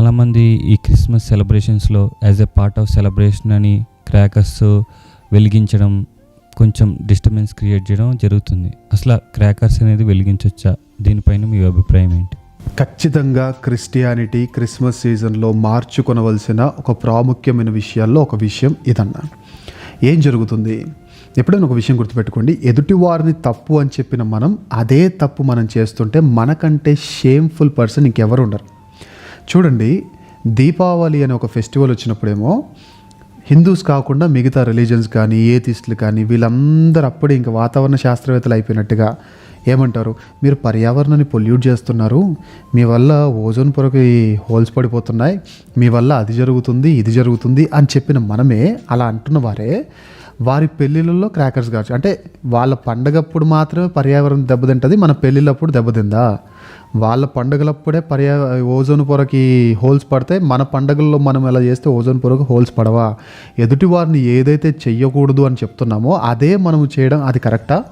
చాలామంది ఈ Christmas సెలబ్రేషన్స్లో as a part of celebration అని క్రాకర్స్ వెలిగించడం కొంచెం డిస్టర్బెన్స్ క్రియేట్ చేయడం జరుగుతుంది. అసలు క్రాకర్స్ అనేది వెలిగించవచ్చా దీనిపైన మీ అభిప్రాయం ఏంటి? ఖచ్చితంగా క్రిస్టియానిటీ క్రిస్మస్ సీజన్లో మార్చుకొనవలసిన ఒక ప్రాముఖ్యమైన విషయాల్లో ఒక విషయం ఇదన్నా. ఏం జరుగుతుంది? ఎప్పుడైనా ఒక విషయం గుర్తుపెట్టుకోండి. ఎదుటి వారిని తప్పు అని చెప్పిన మనం అదే తప్పు మనం చేస్తుంటే మనకంటే షేమ్ఫుల్ పర్సన్ ఇంకెవరు ఉండరు. చూడండి దీపావళి అనే ఒక ఫెస్టివల్ వచ్చినప్పుడేమో హిందూస్ కాకుండా మిగతా రిలీజన్స్ కానీ ఏతిస్టులు కానీ వీళ్ళందరూ అప్పుడే ఇంకా వాతావరణ శాస్త్రవేత్తలు అయిపోయినట్టుగా ఏమంటారు? మీరు పర్యావరణాన్ని పొల్యూట్ చేస్తున్నారు. మీ వల్ల ఓజోన్ పొరకి హోల్స్ పడిపోతున్నాయి. మీ వల్ల అది జరుగుతుంది ఇది జరుగుతుంది అని చెప్పిన మనమే అలా అంటున్న వారే వారి పెళ్ళిళ్ళలో క్రాకర్స్ కావచ్చు. అంటే వాళ్ళ పండగప్పుడు మాత్రమే పర్యావరణం దెబ్బతింటుంది మన పెళ్ళిళ్ళప్పుడు దెబ్బతిందా? వాళ్ళ పండుగలప్పుడే పర్యా ఓజోన్ పొరకి హోల్స్ పడతాయి మన పండుగల్లో మనం ఎలా చేస్తే ఓజోన్ పొరకు హోల్స్ పడవా? ఎదుటి వారిని ఏదైతే చెయ్యకూడదు అని చెప్తున్నామో అదే మనం చేయడం అది కరెక్టా?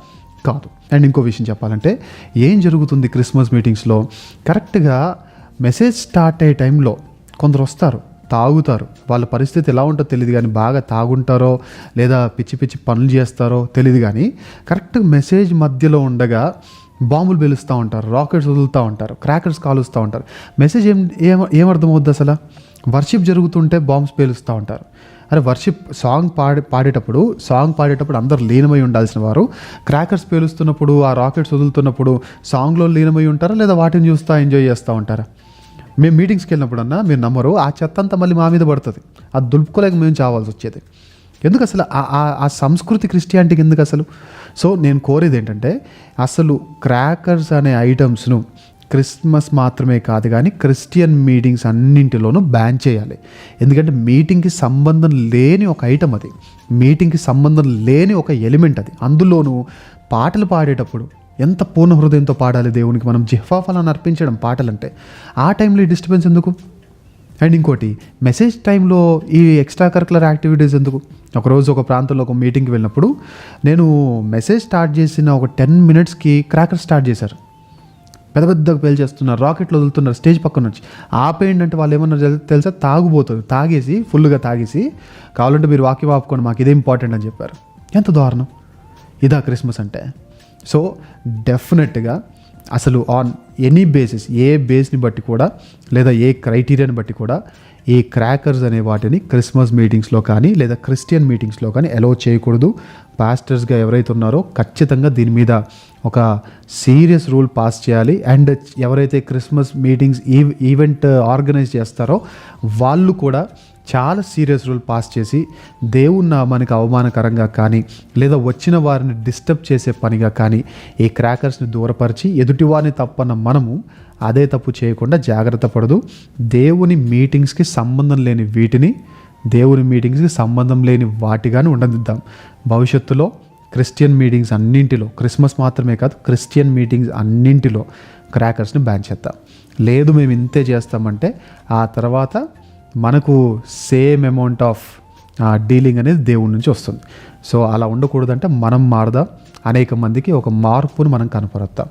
కాదు. అండ్ ఇంకో విషయం చెప్పాలంటే ఏం జరుగుతుంది క్రిస్మస్ మీటింగ్స్లో? కరెక్ట్గా మెసేజ్ స్టార్ట్ అయ్యే టైంలో కొందరు వస్తారు తాగుతారు. వాళ్ళ పరిస్థితి ఎలా ఉంటుందో తెలియదు కానీ బాగా తాగుంటారో లేదా పిచ్చి పిచ్చి పనులు చేస్తారో తెలియదు కానీ కరెక్ట్ మెసేజ్ మధ్యలో ఉండగా బాంబులు పేలుస్తూ ఉంటారు రాకెట్స్ వదులుతూ ఉంటారు క్రాకర్స్ కాలుస్తూ ఉంటారు. మెసేజ్ ఏం ఏం ఏమర్థమవుద్ది అసలు? వర్షిప్ జరుగుతుంటే బాంబ్స్ పేలుస్తూ ఉంటారు. అరే వర్షిప్ సాంగ్ పాడే పాడేటప్పుడు సాంగ్ పాడేటప్పుడు అందరు లీనమై ఉండాల్సిన వారు క్రాకర్స్ పేలుస్తున్నప్పుడు ఆ రాకెట్స్ వదులుతున్నప్పుడు సాంగ్లో లీనమై ఉంటారా లేదా వాటిని చూస్తూ ఎంజాయ్ చేస్తూ ఉంటారా? మేము మీటింగ్స్కి వెళ్ళినప్పుడన్నా మీరు నమ్మరు ఆ చెత్త అంతా మళ్ళీ మా మీద పడుతుంది. అది దులుపుకోలేక మేము చావాల్సి వచ్చేది. ఎందుకు అసలు ఆ- ఆ- సంస్కృతి క్రిస్టియానిటీకి ఎందుకు అసలు సో నేను కోరేది ఏంటంటే అసలు క్రాకర్స్ అనే ఐటమ్స్ను క్రిస్మస్ మాత్రమే కాదు కానీ క్రిస్టియన్ మీటింగ్స్ అన్నింటిలోనూ బ్యాన్ చేయాలి. ఎందుకంటే మీటింగ్కి సంబంధం లేని ఒక ఐటమ్ అది. మీటింగ్కి సంబంధం లేని ఒక ఎలిమెంట్ అది. అందులోనూ పాటలు పాడేటప్పుడు ఎంత పూర్ణ హృదయంతో పాడాలి దేవునికి? మనం జిహ్వాఫలాన్ని అర్పించడం పాటలంటే. ఆ టైంలో ఈ డిస్టర్బెన్స్ ఎందుకు? అండ్ ఇంకోటి మెసేజ్ టైంలో ఈ ఎక్స్ట్రా కరికులర్ యాక్టివిటీస్ ఎందుకు? ఒకరోజు ఒక ప్రాంతంలో ఒక మీటింగ్కి వెళ్ళినప్పుడు నేను మెసేజ్ స్టార్ట్ చేసిన ఒక టెన్ మినిట్స్కి క్రాకర్ స్టార్ట్ చేశారు. పెద్ద పెద్దగా పేల్ చేస్తున్నారు రాకెట్లు వదులుతున్నారు స్టేజ్ పక్కన నుంచి. ఆపేయండి అంటే వాళ్ళు ఏమన్నారు తెలుసా? తాగుబోతుంది తాగేసి ఫుల్గా తాగేసి కావాలంటే మీరు వాకి ఆపుకోండి మాకు ఇదే ఇంపార్టెంట్ అని చెప్పారు. ఎంత దారుణం. ఇదా క్రిస్మస్ అంటే. సో డెఫినెట్గా అసలు ఆన్ ఎనీ బేసిస్ ఏ బేస్ని బట్టి కూడా లేదా ఏ క్రైటీరియాని బట్టి కూడా ఈ క్రాకర్స్ అనే వాటిని క్రిస్మస్ మీటింగ్స్లో కానీ లేదా క్రిస్టియన్ మీటింగ్స్లో కానీ అలో చేయకూడదు. పాస్టర్స్గా ఎవరైతే ఉన్నారో ఖచ్చితంగా దీని మీద ఒక సీరియస్ రూల్ పాస్ చేయాలి. అండ్ ఎవరైతే క్రిస్మస్ మీటింగ్స్ ఈవెంట్ ఆర్గనైజ్ చేస్తారో వాళ్ళు కూడా చాలా సీరియస్ రూల్ పాస్ చేసి దేవుని నామానికి అవమానకరంగా కానీ లేదా వచ్చిన వారిని డిస్టర్బ్ చేసే పనిగా కానీ ఈ క్రాకర్స్ని దూరపరిచి ఎదుటి వారిని తప్పన్న మనము అదే తప్పు చేయకుండా జాగ్రత్త పడదు. దేవుని మీటింగ్స్కి సంబంధం లేని వీటిని దేవుని మీటింగ్స్కి సంబంధం లేని వాటిగానే ఉండదిద్దాం భవిష్యత్తులో క్రిస్టియన్ మీటింగ్స్ అన్నింటిలో క్రిస్మస్ మాత్రమే కాదు క్రిస్టియన్ మీటింగ్స్ అన్నింటిలో క్రాకర్స్ని బ్యాన్ చేద్దాం. లేదు మేము ఇంతే చేస్తామంటే ఆ తర్వాత మనకు సేమ్ అమౌంట్ ఆఫ్ డీలింగ్ అనేది దేవుడి నుంచి వస్తుంది. సో అలా ఉండకూడదంటే మనం మారదాం? అనేక మందికి ఒక మార్పును మనం కనపరుద్దాం.